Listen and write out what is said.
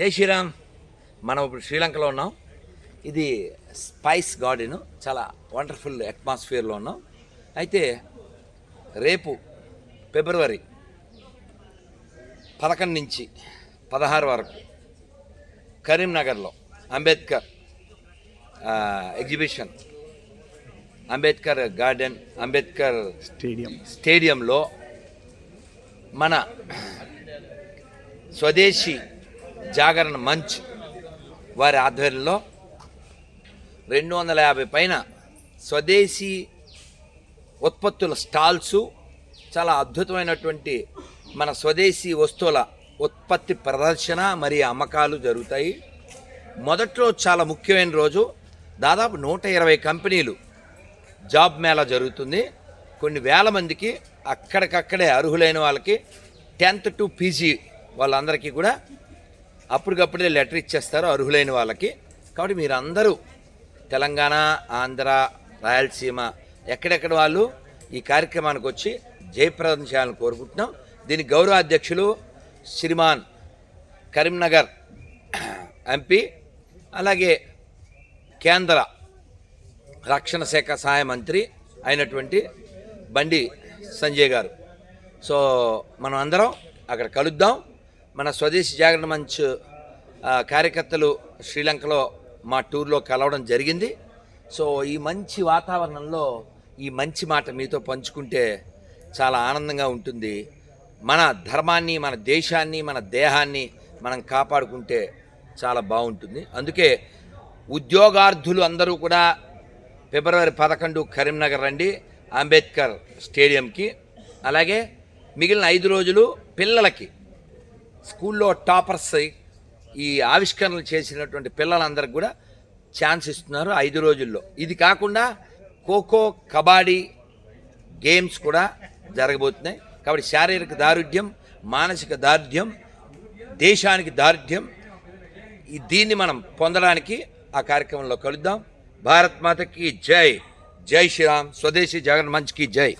జై శ్రీరామ్. మనం ఇప్పుడు శ్రీలంకలో ఉన్నాం. ఇది స్పైస్ గార్డెన్. చాలా వండర్ఫుల్ అట్మాస్ఫియర్లో ఉన్నాం. అయితే రేపు ఫిబ్రవరి పదకొండు నుంచి పదహారు వరకు కరీంనగర్లో Ambedkar exhibition Ambedkar garden Ambedkar stadium. స్టేడియంలో మన స్వదేశీ జాగరణ మంచ్ వారి ఆధ్వర్యంలో రెండు వందల యాభై పైన స్వదేశీ ఉత్పత్తుల స్టాల్సు చాలా అద్భుతమైనటువంటి మన స్వదేశీ వస్తువుల ఉత్పత్తి ప్రదర్శన మరియు అమ్మకాలు జరుగుతాయి. మొదట్లో చాలా ముఖ్యమైన రోజు దాదాపు నూట ఇరవై కంపెనీలు జాబ్ మేళా జరుగుతుంది. కొన్ని వేల మందికి అక్కడికక్కడే అర్హులైన వాళ్ళకి టెన్త్ టు పీజీ వాళ్ళందరికీ కూడా అప్పటికప్పుడే లెటర్ ఇచ్చేస్తారు అర్హులైన వాళ్ళకి. కాబట్టి మీరందరూ తెలంగాణ ఆంధ్ర రాయలసీమ ఎక్కడెక్కడ వాళ్ళు ఈ కార్యక్రమానికి వచ్చి జయప్రదం చేయాలని కోరుకుంటున్నాం. దీని గౌరవ అధ్యక్షులు శ్రీమాన్ కరీంనగర్ ఎంపీ అలాగే కేంద్ర రక్షణ శాఖ సహాయ మంత్రి అయినటువంటి బండి సంజయ్ గారు. సో మనం అందరం అక్కడ కలుద్దాం. మన స్వదేశీ జాగరణ మంచ్ కార్యకర్తలు శ్రీలంకలో మా టూర్లో కలవడం జరిగింది. సో ఈ మంచి వాతావరణంలో ఈ మంచి మాట మీతో పంచుకుంటే చాలా ఆనందంగా ఉంటుంది. మన ధర్మాన్ని మన దేశాన్ని మన దేహాన్ని మనం కాపాడుకుంటే చాలా బాగుంటుంది. అందుకే ఉద్యోగార్థులు అందరూ కూడా ఫిబ్రవరి పదకొండు కరీంనగర్ రండి అంబేద్కర్ స్టేడియంకి. అలాగే మిగిలిన ఐదు రోజులు పిల్లలకి. స్కూల్లో టాపర్స్ ఈ ఆవిష్కరణలు చేసినటువంటి పిల్లలందరికీ కూడా ఛాన్స్ ఇస్తున్నారు ఐదు రోజుల్లో. ఇది కాకుండా ఖోఖో కబడ్డీ గేమ్స్ కూడా జరగబోతున్నాయి. కాబట్టి శారీరక దారుఢ్యం మానసిక దారుఢ్యం దేశానికి దారుఢ్యం దీన్ని మనం పొందడానికి ఆ కార్యక్రమంలో కలుద్దాం. భారత్ మాతకి జై. జై శ్రీరామ్. స్వదేశీ జగన్ మంచ్కి జై.